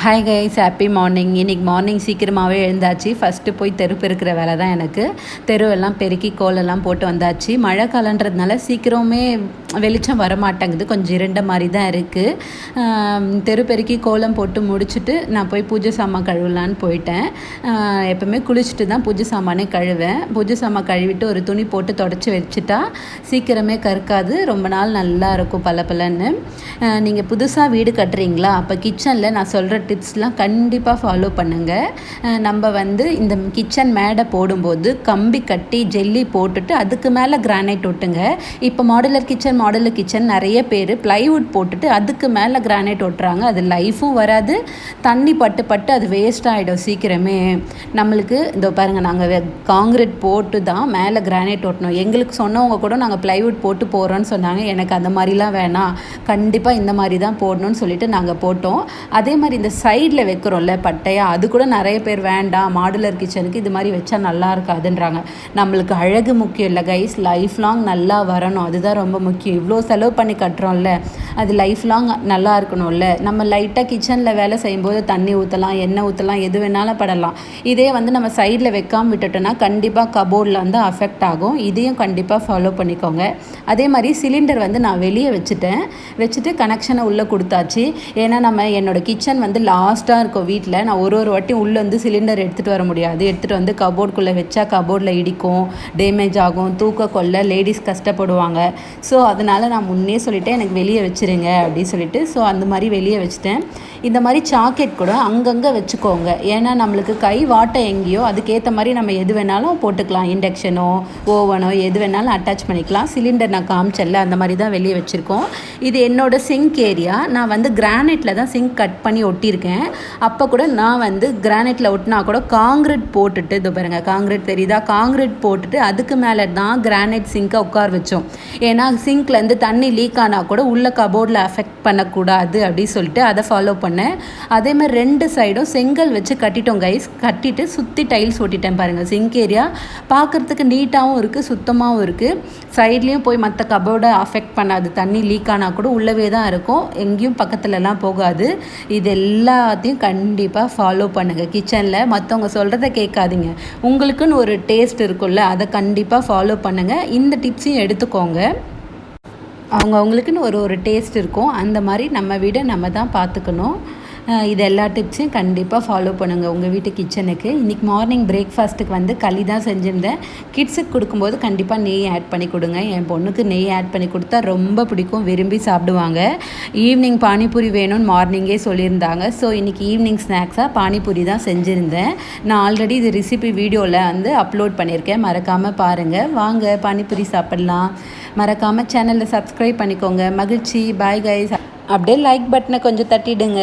Hi guys happy morning இன்னைக்கு morning சீக்கிரமாகவே எழுந்தாச்சு. ஃபஸ்ட்டு போய் தெரு பெருக்கிற வேலை தான் எனக்கு. தெருவெல்லாம் பெருக்கி கோலெல்லாம் போட்டு வந்தாச்சு. மழை காலன்றதுனால சீக்கிரமே வெளிச்சம் வர மாட்டேங்குது. கொஞ்சம் இருண்ட மாதிரி தான் இருக்குது தெரு பெருக்கி கோலம் போட்டு முடிச்சுட்டு நான் போய் பூஜை சாமான் கழுவலான்னு போயிட்டேன். எப்போவுமே குளிச்சுட்டு தான் பூஜை சாமானே கழுவேன். பூஜை சாமான் கழுவிட்டு ஒரு துணி போட்டு தொடச்சி வச்சுட்டா சீக்கிரமே கற்காது. ரொம்ப நாள் நல்லா இருக்கும் பல பலன்னு நீங்கள் புதுசாக வீடு கட்டுறீங்களா? அப்போ கிச்சனில் நான் சொல்கிற டிப்ஸ்லாம் கண்டிப்பாக ஃபாலோ பண்ணுங்கள் நம்ம வந்து இந்த கிச்சன் மேடை போடும்போது கம்பி கட்டி ஜெல்லி போட்டுட்டு அதுக்கு மேலே கிரானைட் ஒட்டுங்க. இப்போ மாடுலர் கிச்சன் மாடுலர் கிச்சன் நிறைய பேர் ப்ளைவுட் போட்டுட்டு அதுக்கு மேலே கிரானைட் ஒட்டுறாங்க. அது லைஃபும் வராது. தண்ணி பட்டு பட்டு அது வேஸ்ட் ஆகிடும் சீக்கிரமே. நம்மளுக்கு இதோ பாருங்கள் நாங்கள் காங்கிரீட் போட்டு தான் மேலே கிரானைட் ஒட்டணும். எங்களுக்கு சொன்னவங்க கூட நாங்கள் ப்ளைவுட் போட்டு போகிறோன்னு சொன்னாங்க. எனக்கு அந்த மாதிரிலாம் வேணாம். கண்டிப்பாக இந்த மாதிரி தான் போடணும்னு சொல்லிட்டு நாங்கள் போட்டோம். அதே மாதிரி இந்த சைடில் வைக்கிறோம்ல பட்டையா அது கூட நிறைய பேர் வேண்டாம் மாடுலர் கிச்சனுக்கு இது மாதிரி வச்சா நல்லா இருக்காதுன்றாங்க. நம்மளுக்கு அழகு முக்கியம் இல்லை கைஸ் லைஃப் லாங் நல்லா வரணும். அதுதான் ரொம்ப முக்கியம். இவ்வளோ செலவு பண்ணி கட்டுறோம்ல. அது லைஃப் லாங் நல்லா இருக்கணும்ல. நம்ம லைட்டாக கிச்சனில் வேலை செய்யும்போது தண்ணி ஊற்றலாம் எண்ணெய் ஊற்றலாம் எது வேணாலும் படலாம். இதே வந்து நம்ம சைடில் வைக்காமல் விட்டுட்டோம்னா கண்டிப்பாக கபோர்டில் வந்து அஃபெக்ட் ஆகும். இதையும் கண்டிப்பாக ஃபாலோ பண்ணிக்கோங்க. அதே மாதிரி சிலிண்டர் வந்து நான் வெளியே வச்சுட்டேன். வச்சுட்டு கனெக்ஷனை உள்ளே கொடுத்தாச்சு. ஏன்னா நம்ம என்னோடய கிச்சன் வந்து லாஸ்ட்டாக இருக்கும் வீட்டில் நான் ஒரு ஒரு வாட்டி உள்ளே வந்து சிலிண்டர் எடுத்துகிட்டு வர முடியாது. எடுத்துகிட்டு வந்து கபோர்டுக்குள்ளே வச்சா கபோர்டில் இடிக்கும் டேமேஜ் ஆகும் தூக்க கொள்ள லேடிஸ் கஷ்டப்படுவாங்க. ஸோ அதனால் நான் முன்னே சொல்லிவிட்டேன் எனக்கு வெளியே வச்சு வச்சுருங்க அப்படின்னு சொல்லிட்டு ஸோ அந்த மாதிரி வெளியே வச்சுட்டேன். இந்த மாதிரி சாக்கெட் கூட அங்கங்கே வச்சுக்கோங்க. ஏன்னா நம்மளுக்கு கை வாட்டை எங்கேயோ அதுக்கேற்ற மாதிரி நம்ம எது வேணாலும் போட்டுக்கலாம். இண்டக்ஷனோ ஓவனோ எது வேணாலும் அட்டாச் பண்ணிக்கலாம். சிலிண்டர் நான் காமிச்சல அந்த மாதிரி தான் வெளியே வச்சுருக்கோம். இது என்னோடய சிங்க் ஏரியா நான் வந்து கிரானைட்டில் தான் சிங்க் கட் பண்ணி ஒட்டியிருக்கேன். அப்போ கூட நான் வந்து கிரானைட்டில் ஒட்டினா கூட காங்கிரீட் போட்டுட்டு இது பாருங்கள் காங்கிரீட் தெரியுதா? காங்கிரீட் போட்டுட்டு அதுக்கு மேலே தான் கிரானைட் சிங்கை உட்கார வச்சோம். ஏன்னா சிங்க்லேருந்து தண்ணி லீக் ஆனால் கூட உள்ள கபோர்டில் அஃபெக்ட் பண்ணக்கூடாது அப்படின்னு சொல்லிட்டு அதை ஃபாலோ பண்ணேன். அதே மாதிரி ரெண்டு சைடும் செங்கல் வச்சு கட்டிட்டோம் கைஸ் கட்டிட்டு சுற்றி டைல்ஸ் ஓட்டிட்டேன் பாருங்கள் சிங்க் ஏரியா பார்க்குறதுக்கு நீட்டாகவும் இருக்குது சுத்தமாகவும் இருக்குது சைட்லேயும் போய் மற்ற கபோர்டை அஃபெக்ட் பண்ணாது. தண்ணி லீக் ஆனால் கூட உள்ளவே தான் இருக்கும். எங்கேயும் பக்கத்துலலாம் போகாது. இது எல்லாத்தையும் கண்டிப்பாக ஃபாலோ பண்ணுங்கள் கிச்சனில் மற்றவங்க சொல்கிறத கேட்காதீங்க. உங்களுக்குன்னு ஒரு டேஸ்ட் இருக்கும்ல அதை கண்டிப்பாக ஃபாலோ பண்ணுங்கள் இந்த டிப்ஸையும் எடுத்துக்கோங்க. அவங்க அவங்களுக்குன்னு ஒரு ஒரு டேஸ்ட் இருக்கும். அந்த மாதிரி நம்ம வீடை நம்ம தான் பார்த்துக்கணும். இது எல்லா டிப்ஸையும் கண்டிப்பாக ஃபாலோ பண்ணுங்கள் உங்கள் வீட்டு கிச்சனுக்கு இன்றைக்கி மார்னிங் பிரேக்ஃபாஸ்ட்டுக்கு வந்து களி தான் செஞ்சுருந்தேன். கிட்ஸுக்கு கொடுக்கும்போது கண்டிப்பாக நெய் ஆட் பண்ணி கொடுங்க. என் பொண்ணுக்கு நெய் ஆட் பண்ணி கொடுத்தா ரொம்ப பிடிக்கும். விரும்பி சாப்பிடுவாங்க. ஈவினிங் பானிபூரி வேணும்னு மார்னிங்கே சொல்லியிருந்தாங்க. ஸோ இன்றைக்கி ஈவினிங் ஸ்நாக்ஸாக பானிபூரி தான் செஞ்சுருந்தேன். நான் ஆல்ரெடி இது ரெசிபி வீடியோவில் வந்து அப்லோட் பண்ணியிருக்கேன். மறக்காமல் பாருங்கள் வாங்க பானிபூரி சாப்பிட்லாம். மறக்காமல் சேனலில் சப்ஸ்கிரைப் பண்ணிக்கோங்க. மகிழ்ச்சி. பாய் கைஸ் அப்படியே லைக் பட்டனை கொஞ்சம் தட்டிடுங்க.